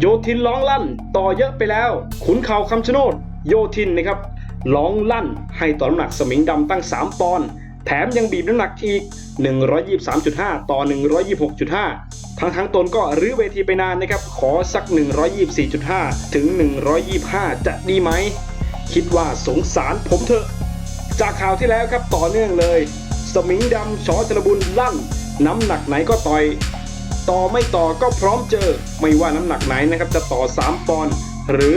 โยทินร้องลั่น ต่อเยอะไปแล้ว ขุนเข่าคำชะโนด โยทินนะครับร้องลั่นให้ต่อน้ำหนักสมิงดำตั้ง 3 ปอนด์แถมยังบีบน้ำหนักอีก 123.5 ต่อ 126.5 ทั้งทั้งๆตนก็รื้อเวทีไปนานนะครับ ขอสัก 124.5 ถึง 125 จะดีไหม คิดว่าสงสารผมเถอะ จากข่าวที่แล้วครับต่อเนื่องเลย สมิงดำชอจรบุญลั่น น้ำหนักไหนก็ต่อย ต่อไม่ต่อก็พร้อมเจอ ไม่ว่าน้ำหนักไหนนะครับจะต่อ 3 ปอนด์หรือ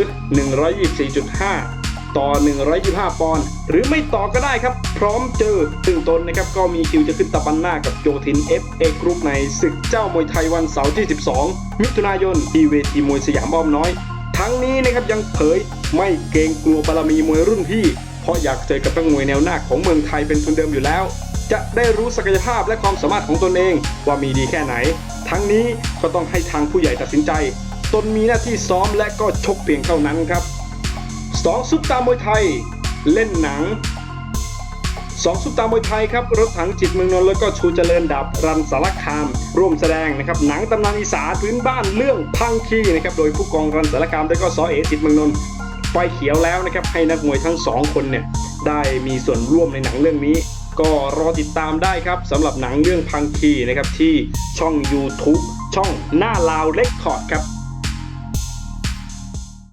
124.5 ต่อ 125 ปอนด์หรือไม่ต่อก็ได้ครับ พร้อมเจอซึ่งตนนะครับก็มีคิวจะขึ้นตะปันหน้ากับโยทิน FA กรุ๊ปในศึกเจ้ามวยไทยวันเสาร์ที่ 12 มิถุนายนที่เวทีมวยสยามอ้อมน้อยทั้งนี้นะครับยังเผยไม่เกรงกลัวบารมีมวยรุ่นพี่ เพราะอยากเจอกับนักมวยแนวหน้าของเมืองไทยเป็นทุนเดิมอยู่แล้ว จะได้รู้ศักยภาพและความสามารถของตนเองว่ามีดีแค่ไหน ทั้งนี้ก็ต้องให้ทางผู้ใหญ่ตัดสินใจ ตนมีหน้าที่ซ้อมและก็ชกเพียงเท่านั้นครับสองซุปตามวยไทย เล่นหนังสองซุปตามวยไทยครับรถถังจิตเมืองนนท์แล้วก็ชูเจริญดับรันสารคาม ร่วมแสดงนะครับหนังตำนานอีสานพื้นบ้านเรื่องพังคีนะครับโดยผู้กองรันสารคามและก็ซอเอจิตเมืองนนท์ไฟเขียวแล้วนะครับให้นักมวยทั้งสองคนเนี่ยได้มีส่วนร่วมในหนังเรื่องนี้ ก็รอติดตามได้ครับสำหรับหนังเรื่องพังคีนะครับที่ช่อง YouTube ช่องหน้าลาวเล็กคอร์ดครับ